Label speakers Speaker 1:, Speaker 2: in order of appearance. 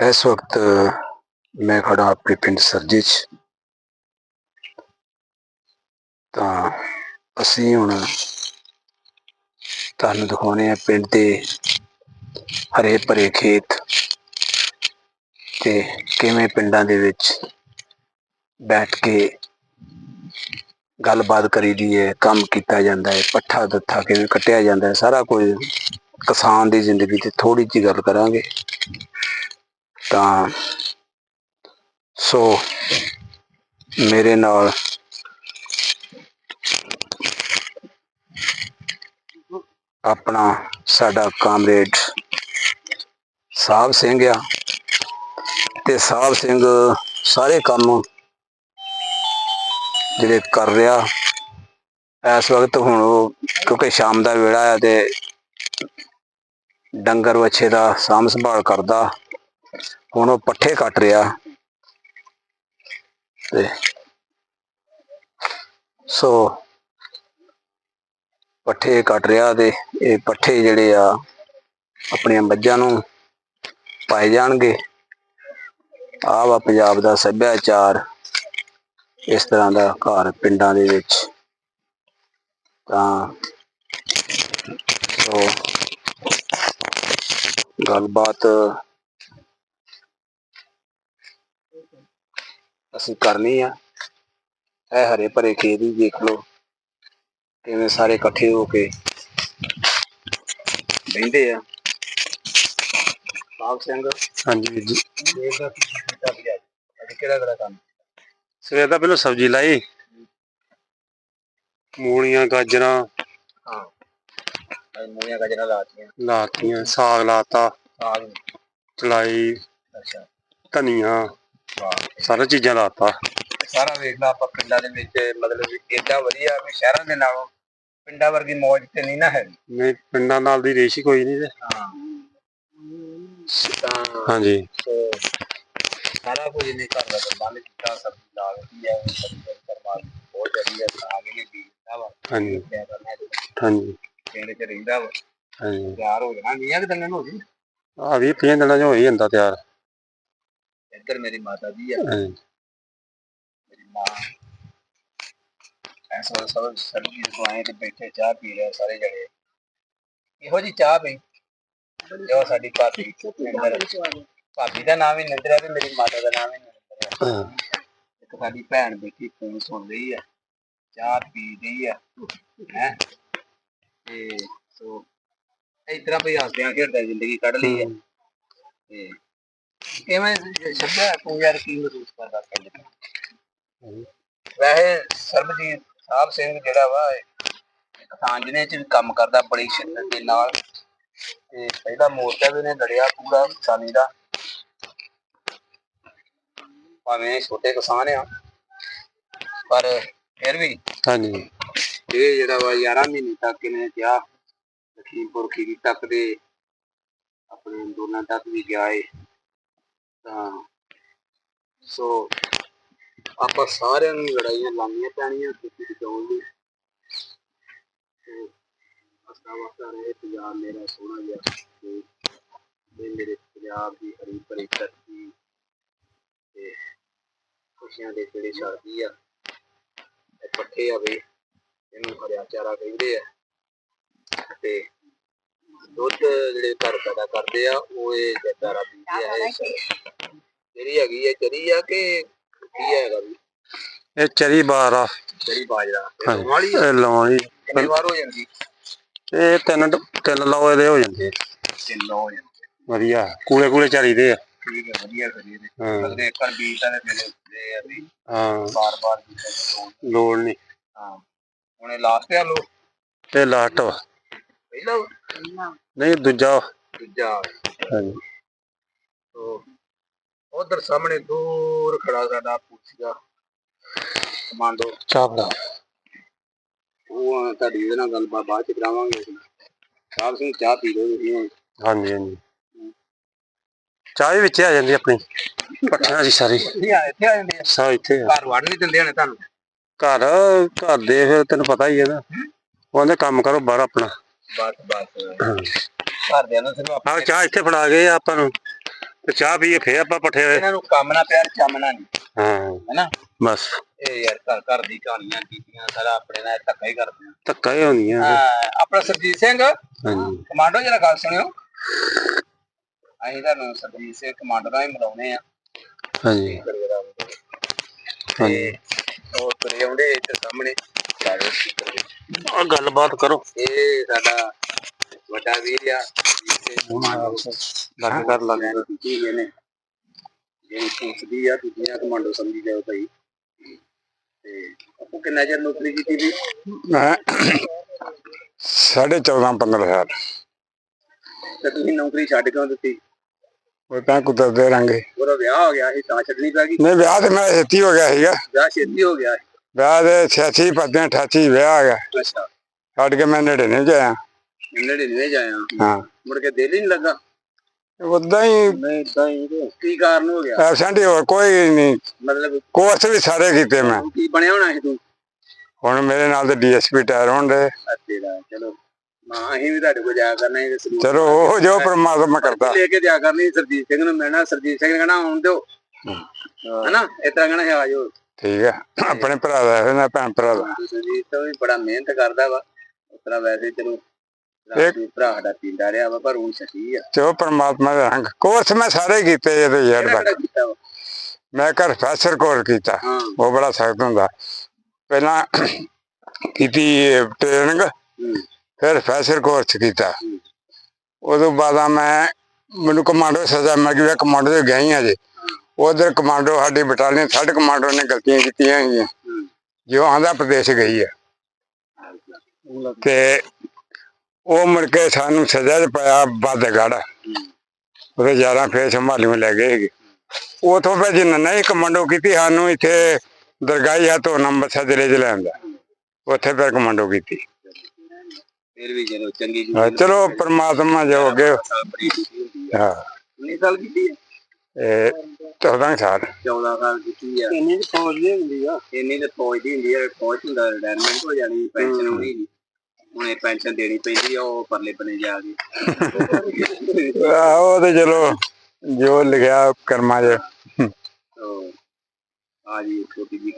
Speaker 1: ਇਸ ਵਕਤ ਮੈਂ ਖੜਾ ਆਪਣੇ ਪਿੰਡ ਸਰਜੀ 'ਚ। ਤਾਂ ਅਸੀਂ ਹੁਣ ਤੁਹਾਨੂੰ ਦਿਖਾਉਣੇ ਆ ਪਿੰਡ ਦੇ ਹਰੇ ਭਰੇ ਖੇਤ ਤੇ ਕਿਵੇਂ ਪਿੰਡਾਂ ਦੇ ਵਿੱਚ ਬੈਠ ਕੇ ਗੱਲਬਾਤ ਕਰੀਦੀ ਹੈ, ਕੰਮ ਕੀਤਾ ਜਾਂਦਾ ਹੈ ਪੱਠਾ ਦੱਥਾ ਕਿਵੇਂ ਕੱਟਿਆ ਜਾਂਦਾ ਹੈ, ਸਾਰਾ ਕੁਝ ਕਿਸਾਨ ਦੀ ਜ਼ਿੰਦਗੀ ਤੇ ਥੋੜੀ ਜਿਹੀ ਗੱਲ ਕਰਾਂਗੇ। ਤਾਂ ਸੋ ਮੇਰੇ ਨਾਲ ਆਪਣਾ ਸਾਡਾ ਕਾਮਰੇਡ ਸਾਹਿਬ ਸਿੰਘ ਆ ਤੇ ਸਾਹਿਬ ਸਿੰਘ ਸਾਰੇ ਕੰਮ ਜਿਹੜੇ ਕਰ ਰਿਹਾ, ਇਸ ਵਕਤ ਹੁਣ ਉਹ ਕਿਉਂਕਿ ਸ਼ਾਮ ਦਾ ਵੇਲਾ ਆ ਤੇ ਡੰਗਰ ਵੱਛੇ ਦਾ ਸਾਂਭ ਸੰਭਾਲ ਕਰਦਾ। ਹੁਣ ਉਹ ਪੱਠੇ ਕੱਟ ਰਿਹਾ। ਤੇ ਸੋ ਪੱਠੇ ਕੱਟ ਰਿਹਾ ਤੇ ਇਹ ਪੱਠੇ ਜਿਹੜੇ ਆ, ਆਪਣੀਆਂ ਮੱਝਾਂ ਨੂੰ ਪਾਏ ਜਾਣਗੇ। ਆ ਵਾ ਪੰਜਾਬ ਦਾ ਸੱਭਿਆਚਾਰ ਇਸ ਤਰ੍ਹਾਂ ਦਾ ਘਰ ਪਿੰਡਾਂ ਦੇ ਵਿੱਚ। ਤਾਂ ਸੋ ਗੱਲਬਾਤ ਅਸੀਂ ਕਰਨੀ ਆ। ਇਹ ਹਰੇ ਭਰੇ ਖੇਤ ਵੀ ਦੇਖ ਲਓ ਕਿਵੇਂ ਸਾਰੇ ਇਕੱਠੇ ਹੋ ਕੇ ਬਹਿੰਦੇ ਆ। ਸਾਹਿਬ ਸਿੰਘ
Speaker 2: ਹਾਂਜੀ ਵੀਰ ਜੀ।
Speaker 1: ਇਹ ਦਾ ਕੀ ਕੀਤਾ ਵੀ ਅੱਜ ਅੱਜ ਕਿਹੜਾ ਕਿਹੜਾ ਕੰਮ
Speaker 2: ਸਵੇਰ ਦਾ ਪਹਿਲਾਂ ਸਬਜ਼ੀ ਲਾਈ ਮੂਲੀਆਂ ਗਾਜਰਾਂ
Speaker 1: ਹਾਂ। ਮੂਲੀਆਂ ਗਜਰਾ ਲਾਤੀਆਂ।
Speaker 2: ਲਾਤੀਆਂ ਸਾਗ ਲਾਤਾ
Speaker 1: ਸਾਗ।
Speaker 2: ਚਲਾਈ
Speaker 1: ਅੱਛਾ।
Speaker 2: ਧਨੀਆ ਸਾਰਾ ਚੀਜ਼ਾਂ ਲਾਤਾ।
Speaker 1: ਸਾਰਾ ਵੇਖਦਾ ਆਪਾਂ ਪਿੰਡਾਂ ਦੇ ਵਿੱਚ ਮਤਲਬ ਵੀ ਏਡਾ ਵਧੀਆ ਵੀ ਸ਼ਹਿਰਾਂ ਦੇ ਨਾਲੋਂ ਪਿੰਡਾਂ ਵਰਗੀ ਮੌਜ ਤੇ ਨਹੀਂ ਨਾ ਹੈਗੀ
Speaker 2: ਨਹੀਂ ਪਿੰਡਾਂ ਨਾਲ ਦੀ ਰੇਸ਼ ਹੀ ਕੋਈ ਨਹੀਂ ਤੇ।
Speaker 1: ਹਾਂ।
Speaker 2: ਹਾਂਜੀ।
Speaker 1: ਸਾਰਾ ਕੁਝ ਇਹਨੇ ਘਰ ਦਾ ਪ੍ਰਬੰਧ ਕੀਤਾ ਸਬਜ਼ੀ ਲਾ ਦਿੱਤੀ ਹੈ ਬਹੁਤ ਵਧੀਆ ਸਾਗ ਇਹਨੇ ਬੀਜਦਾ ਵਾ।
Speaker 2: ਹਾਂਜੀ।
Speaker 1: ਹੈ
Speaker 2: ਹਾਂਜੀ।
Speaker 1: ਪਿੰਡ ਚ ਰਹਿੰਦਾ ਵਾ।
Speaker 2: ਹਾਂਜੀ
Speaker 1: ਤਿਆਰ ਹੋ ਜਾਣਾ। ਮੀਆਂ ਕਿ ਦੰਗਨ ਹੋ ਜੀ
Speaker 2: ਆ ਵੀ 50 ਦਿਨਾਂ ਚ ਹੋ ਹੀ ਜਾਂਦਾ ਤਿਆਰ।
Speaker 1: ਇੱਧਰ ਮੇਰੀ ਮਾਤਾ ਜੀ ਆ।
Speaker 2: ਹਾਂਜੀ
Speaker 1: ਮੇਰੀ ਮਾਂ। ਐਸਾ ਸਭ ਸਰਦੀ ਤੋਂ ਆਏ ਤੇ ਬੈਠੇ ਚਾਹ ਪੀ ਰਹੇ ਸਾਰੇ ਜਣੇ। ਇਹੋ ਜੀ ਚਾਹ ਪਈ ਜੋ ਸਾਡੀ ਭਾਬੀ। ਭਾਬੀ ਦਾ ਨਾਮ ਹੀ ਨਿੰਦਰ ਤੇ ਮੇਰੀ ਮਾਤਾ ਦਾ ਨਾਮ ਹੀ ਨਿੰਦਰ। ਇੱਕ ਸਾਡੀ ਭੈਣ ਬੈਠੀ ਫੋਨ ਸੁਣ ਰਹੀ ਆ। ਚਾਹ ਪੀ ਰਹੀ ਆ। ਹੈ? ਤੇ ਸੋ ਇਸ ਤਰ੍ਹਾਂ ਭਈ ਹੱਸਦਿਆਂ ਖੇਡਦਿਆਂ ਜ਼ਿੰਦਗੀ ਕੱਢ ਲਈ ਆ ਤੇ ਕਿਵੇਂ ਸ਼ਬਦਾ ਤੂੰ ਯਾਰ, ਕੀ ਮਹਿਸੂਸ ਕਰਦਾ ਪਿੰਡ ਵੈਸੇ ਸਰਬਜੀਤ ਸਾਹਿਬ ਸਿੰਘ ਜਿਹੜਾ ਵਾ, ਇਹ ਕਿਸਾਨ ਜਿਹਨੇ ਚ ਕੰਮ ਕਰਦਾ, ਬੜੀ ਸ਼ਿੱਦਤ ਦੇ ਨਾਲ। ਤੇ ਪਹਿਲਾ ਮੋਰਚਾ ਵੀ ਨੇ ਲੜਿਆ ਪੂਰਾ ਕਿਸਾਨੀ ਦਾ। ਭਾਵੇਂ ਛੋਟੇ ਕਿਸਾਨ ਆ, ਪਰ ਫਿਰ ਵੀ
Speaker 2: ਹਾਂਜੀ।
Speaker 1: ਇਹ ਜਿਹੜਾ ਵਾ 11 ਮਹੀਨੇ ਤੱਕ ਇਹਨੇ ਕਿਹਾ, ਲਖੀਮਪੁਰ ਖੀਰੀ ਤੱਕ ਦੇ ਆਪਣੇ ਅੰਦੋਲਨ ਤੱਕ ਵੀ ਗਿਆ ਏ। ਤਾਂ ਸੋ ਆਪਾਂ ਸਾਰਿਆਂ ਨੂੰ ਲੜਾਈਆਂ ਲਾਉਣੀਆਂ ਪੈਣੀਆਂ ਖੇਤੀ ਬਚਾਉਣ ਲਈ। ਅਸਾ ਵਸਾ ਰਹੇ ਪੰਜਾਬ ਮੇਰਾ ਸੋਹਣਾ ਜਿਹਾ ਤੇ ਇਹ ਮੇਰੇ ਪੰਜਾਬ ਦੀ ਹਰੀ ਭਰੀ ਧਰਤੀ ਤੇ ਖੁਸ਼ੀਆਂ ਦੇ ਜਿਹੜੇ ਛੜਦੀ ਆ ਪੱਠੇ ਆ ਇਹਨੂੰ ਹਰਿਆ ਚਾਰਾ ਕਹਿੰਦੇ ਆ। ਤੇ ਦੁੱਧ ਜਿਹੜੇ ਘਰ ਪੈਦਾ ਕਰਦੇ ਆ ਉਹ ਇਹ ਚਾਰਾ ਪੀਂਦੇ ਆ ਇਹ ਜਿਹੜੀ ਹੈਗੀ ਹੈ ਚਰੀ ਆ ਕਿ ਕੀ ਹੈਗਾ ਵੀ?
Speaker 2: ਇਹ ਚਰੀ ਬਾਰ
Speaker 1: ਚਰੀ ਬਾਜਰਾ।
Speaker 2: ਹਾਂਜੀ।
Speaker 1: ਇਹ ਵਾਲੀ
Speaker 2: ਇਹ
Speaker 1: ਕਿੰਨੀ ਵਾਰ ਹੋ ਜਾਂਦੀ?
Speaker 2: ਇਹ ਤਿੰਨ ਤਿੰਨ ਲਾਓ ਇਹਦੇ ਹੋ ਜਾਂਦੇ।
Speaker 1: ਤਿੰਨ ਹੋ ਜਾਂਦੀ।
Speaker 2: ਵਧੀਆ ਕੂਲੇ ਕੂਲੇ ਚਾਰੀਦੇ ਆ।
Speaker 1: ਠੀਕ ਹੈ ਵਧੀਆ ਕਰੀਏ ਤੇ
Speaker 2: ਹਾਂ।
Speaker 1: ਮਤਲਬ ਇੱਕ ਵਾਰ ਬੀਜ ਤਾਂ ਫਿਰ ਦੇ ਆ ਵੀ।
Speaker 2: ਹਾਂ।
Speaker 1: ਬਾਰ ਬਾਰ ਦੀ। ਲੋੜ ਨਹੀਂ। ਹਾਂ। ਹੁਣ ਲਾਸਟ ਆ ਲੋ
Speaker 2: ਇਹ ਲਾਟ ਵਾ।
Speaker 1: ਪਹਿਲਾ ਵਾ?
Speaker 2: ਨਹੀਂ ਦੂਜਾ
Speaker 1: ਦੂਜਾ
Speaker 2: ਹਾਂਜੀ।
Speaker 1: ਤੋ ਉਧਰ ਸਾਹਮਣੇ ਦੂਰ ਖੜਾ ਸਾਡਾ ਪੁੱਛਿਆ। ਕਮਾਂਡੋ।
Speaker 2: ਚਾਹ ਬਣਾ।
Speaker 1: ਉਹ ਤੁਹਾਡੀ ਇਹਦੇ ਨਾਲ ਗੱਲਬਾਤ ਬਾਅਦ ਚ ਕਰਾਵਾਂਗੇ ਅਸੀਂ। ਸਾਹਿਬ ਸਿੰਘ ਚਾਹ ਪੀ ਲਓ ਤੁਸੀਂ ਹੁਣ।
Speaker 2: ਹਾਂਜੀ ਹਾਂਜੀ। ਚਾਹ ਵੀ ਵਿੱਚ ਆ ਜਾਂਦੀ ਆਪਣੀ। ਪੱਠਿਆਂ ਦੀ ਸਾਰੀ।
Speaker 1: ਇੱਥੇ ਆ ਇੱਥੇ ਆ ਜਾਂਦੇ ਆ।
Speaker 2: ਸਭ ਇੱਥੇ ਆ।
Speaker 1: ਘਰ ਵੜ ਨਹੀਂ ਦਿੰਦੇ ਹਣੇ ਤੁਹਾਨੂੰ।
Speaker 2: ਘਰ ਘਰ ਦੇ ਫਿਰ ਤੈਨੂੰ ਪਤਾ ਹੀ ਹੈ ਨਾ। ਉਹਨੇ ਕੰਮ ਕਰੋ ਬਾਹਰ ਆਪਣਾ।
Speaker 1: ਬਸ ਬਸ। ਘਰਦਿਆਂ ਨੂੰ ਸਿਰਫ
Speaker 2: ਆਹ ਚਾਹ ਇੱਥੇ ਫੜਾ ਗਏ ਆ ਆਪਾਂ ਨੂੰ। ਤੇ ਚਾਹ ਪੀਏ ਫੇਰ ਆਪਾਂ ਪੱਠੇ ਹੋਏ
Speaker 1: ਇਹਨਾਂ ਨੂੰ ਕੰਮ ਨਾ ਪਿਆਰ ਚਮਣਾ ਨਹੀਂ।
Speaker 2: ਹਾਂ।
Speaker 1: ਹੈਨਾ?
Speaker 2: ਬਸ।
Speaker 1: ਇਹ ਯਾਰ ਘਰ ਘਰ ਦੀ ਕਹਾਣੀਆਂ ਕੀਤੀਆਂ ਸਾਰਾ ਆਪਣੇ ਨਾਲ ਧੱਕਾ ਹੀ ਕਰਦੇ ਆ
Speaker 2: ਧੱਕਾ ਹੀ ਹੁੰਦੀਆਂ
Speaker 1: ਹਾਂ, ਆਪਣਾ ਸਰਜੀਤ ਸਿੰਘ।
Speaker 2: ਹਾਂਜੀ।
Speaker 1: ਕਮਾਂਡੋ ਜਰਾ ਗੱਲ ਸੁਣਿਓ। ਅਸੀਂ ਤੁਹਾਨੂੰ ਸਰਜੀਤ ਸਿੰਘ ਕਮਾਂਡੋ ਨਾਲ ਹੀ ਮਿਲਾਉਨੇ ਆ।
Speaker 2: ਹਾਂਜੀ। ਹਾਂਜੀ।
Speaker 1: ਉਹ ਤੁਰੇ ਆਉਂਦੇ ਇੱਥੇ ਸਾਹਮਣੇ ਸਾਰੇ speaker ਵਿੱਚ।
Speaker 2: ਆ ਗੱਲਬਾਤ ਕਰੋ।
Speaker 1: ਇਹ ਸਾਡਾ ਵੱਡਾ ਵੀਰ ਆ ਕਮਾਂਡੋ
Speaker 2: ਲੱਗ ਕਰ ਲੱਗ
Speaker 1: ਕੀਤੀ ਜਿਹੜੀ ਪੁੱਛਦੀ ਆ ਦੁਨੀਆ ਕਮਾਂਡੋ ਸਮਝੀ ਜਾਓ ਭਾਈ। ਤੇ ਆਪੋ ਕਿੰਨਾ ਚਿਰ ਨੌਕਰੀ ਕੀਤੀ ਵੀ
Speaker 3: ਮੈਂ ਸਾਢੇ 14 15 ਸਾਲ।
Speaker 1: ਤੇ ਤੁਸੀਂ ਨੌਕਰੀ ਛੱਡ ਕਿਉਂ ਦਿੱਤੀ?
Speaker 3: ਉਹ ਤਾਂ ਕੁਦਰਦੇ ਰੰਗੇ
Speaker 1: ਉਹਦਾ ਵਿਆਹ ਹੋ ਗਿਆ ਸੀ ਤਾਂ ਛੱਡਣੀ ਪੈ ਗਈ?
Speaker 3: ਨਹੀਂ ਵਿਆਹ ਤੇ ਮੇਰਾ ਛੇਤੀ ਹੋ ਗਿਆ ਸੀਗਾ।
Speaker 1: ਵਿਆਹ ਛੇਤੀ ਹੋ ਗਿਆ ਸੀ।
Speaker 3: ਵਿਆਹ ਦੇ 86 ਪੱਦੇ 88 ਵਿਆਹ ਆ ਗਿਆ।
Speaker 1: ਅੱਛਾ।
Speaker 3: ਛੱਡ ਕੇ ਮੈਂ ਨੇੜੇ ਨਹੀਂ ਜਾਇਆ।
Speaker 1: ਨੇੜੇ ਨਹੀਂ ਜਾਇਆ?
Speaker 3: ਹਾਂ।
Speaker 1: ਮੁੜ ਕੇ ਦਿਲ ਹੀ ਨਹੀਂ ਲੱਗਾ?
Speaker 3: ਉਦਾਂ ਹੀ
Speaker 1: ਨਹੀਂ ਤਾਂ ਹੀ ਕੀ ਕਾਰਨ ਹੋ ਗਿਆ?
Speaker 3: ਐਬਸੈਂਟ ਹੀ ਹੋਰ ਕੋਈ ਨਹੀਂ।
Speaker 1: ਮਤਲਬ
Speaker 3: ਕੋਰਸ ਵੀ ਸਾਰੇ ਕੀਤੇ ਮੈਂ।
Speaker 1: ਕੀ ਬਣਿਆ ਹੋਣਾ ਸੀ ਤੂੰ?
Speaker 3: ਹੁਣ ਮੇਰੇ ਨਾਲ ਤੇ ਡੀਐਸਪੀ ਟਾਇਰ ਹੋਣ ਦੇ
Speaker 1: ਆ ਤੇਰਾ ਚਲੋ। ਮਾਂ ਅਸੀਂ ਵੀ ਤੁਹਾਡੇ ਕੋਲ ਜਾਇਆ ਕਰਨਾ ਸੀ ਤੇ ਸਲੂਕ
Speaker 3: ਚਲੋ ਉਹ ਜੋ ਪ੍ਰਮਾਤਮਾ ਕਰਦਾ।
Speaker 1: ਲੈ ਕੇ ਜਾਇਆ ਕਰਨੀ ਸਰਜੀਤ ਸਿੰਘ ਨੂੰ। ਮਿਲਣਾ ਸਰਜੀਤ ਸਿੰਘ ਨੇ ਕਹਿਣਾ ਆਉਣ ਦਿਓ। ਹਨਾ? ਇਸ ਤਰ੍ਹਾਂ ਕਹਿਣਾ ਸੀ ਆ ਜਾਓ।
Speaker 3: ਠੀਕ ਹੈ ਆਪਣੇ ਭਰਾ ਦਾ ਹੈ ਨਾ ਭੈਣ ਭਰਾ ਦਾ।
Speaker 1: ਸਰਜੀਤ ਤਾਂ ਵੀ ਬੜਾ ਮਿਹਨਤ ਕਰਦਾ ਵਾ। ਉਸ ਤਰ੍ਹਾਂ ਵੈਸੇ ਚਲੋ
Speaker 3: ਇੱਕ-
Speaker 1: ਰਾਤੀ ਭਰਾ ਸਾਡਾ ਪੀਂਦਾ ਰਿਹਾ ਵਾ ਪਰ ਹੁਣ ਸਹੀ ਆ।
Speaker 3: ਜੋ ਪ੍ਰਮਾਤਮਾ ਦਾ ਰੰਗ ਕੋਰਸ ਮੈਂ ਸਾਰੇ ਕੀਤੇ ਇਹਦੇ ਯਾਰ ਦਾ। ਮੈਂ ਕੀਤਾ। ਉਹ ਬੜਾ ਸਖਤ ਹੁੰਦਾ। ਪਹਿਲਾਂ ਕੀਤੀ ਟ੍ਰੇਨਿੰਗ ਫਿਰ ਫੈਸਰ ਕੋਰਸ ਕੀਤਾ। ਉਦੋਂ ਬਾਅਦ ਮੈਂ, ਮੈਨੂੰ ਕਮਾਂਡੋ ਸਜ਼ਾ ਮਿਲ ਗਈ ਕਮਾਂਡੋ ਦੇ ਗਈ ਆ ਜੇ। ਉਧਰ ਕਮਾਂਡੋ ਸਾਡੀ ਬਟਾਲੀਅਨ ਸਾਡੇ ਕਮਾਂਡੋ ਨੇ ਗਲਤੀਆਂ ਕੀਤੀਆਂ ਹੈਗੀਆਂ ਜੋ ਆਂਧਰਾ ਪ੍ਰਦੇਸ਼ ਗਈ ਹੈ ਤੇ ਉਹ ਮੁੜ ਕੇ ਸਾਨੂੰ ਸਜ਼ਾ ਚ ਪਾਇਆ ਬਾਦਗੜ। ਉਹਦੇ ਯਾਰਾਂ ਫੇਰ ਸੰਭਾਲੀ ਲੈ ਗਏ ਹੈਗੇ ਉਥੋਂ ਫਿਰ ਜਿੰਨਾ ਨਹੀਂ ਕਮਾਂਡੋ ਕੀਤੀ, ਸਾਨੂੰ ਇੱਥੇ ਦਰਗਾਹੀ ਆ ਤੋਂ ਨੰਬਰ ਜ਼ਿਲ੍ਹੇ ਚ ਲੈਂਦਾ ਉੱਥੇ ਫਿਰ ਕਮਾਂਡੋ ਕੀਤੀ।
Speaker 1: ਫਿਰ ਵੀ ਚਲੋ ਚੰਗੀ ਜੀ
Speaker 3: ਹਾਂ, ਚਲੋ ਪ੍ਰਮਾਤਮਾ ਜੋ ਅੱਗੇ ਹਾਂ।
Speaker 1: 19 ਸਾਲ ਕੀਤੀ ਹੈ
Speaker 3: ਇਹ 14 ਸਾਲ।
Speaker 1: 14 ਸਾਲ ਕੀਤੀ ਆ।
Speaker 2: ਇੰਨੀ ਫੌਜ ਦੀ ਹੁੰਦੀ ਆ।
Speaker 1: ਇੰਨੀ ਤੇ ਫੌਜ ਦੀ ਹੁੰਦੀ ਹੈ ਫੌਜ ਹੁੰਦਾ ਰਿਟਾਇਰਮੈਂਟ ਹੋ ਜਾਣੀ ਪੈਨਸ਼ਨ ਹੋਣੀ ਨੀ। ਹੁਣ ਇਹ ਪੈਨਸ਼ਨ ਦੇਣੀ ਪੈਂਦੀ ਆ ਉਹ ਪਰਲੇ ਬਨੇ ਜਾ ਕੇ।
Speaker 3: ਆਹ, ਉਹ ਤੇ ਚਲੋ ਜੋ ਲਿਖਿਆ ਕਰਮਾਂ
Speaker 1: ਤੋ ਆ ਜੀ ਛੋਟੀ ਜੀ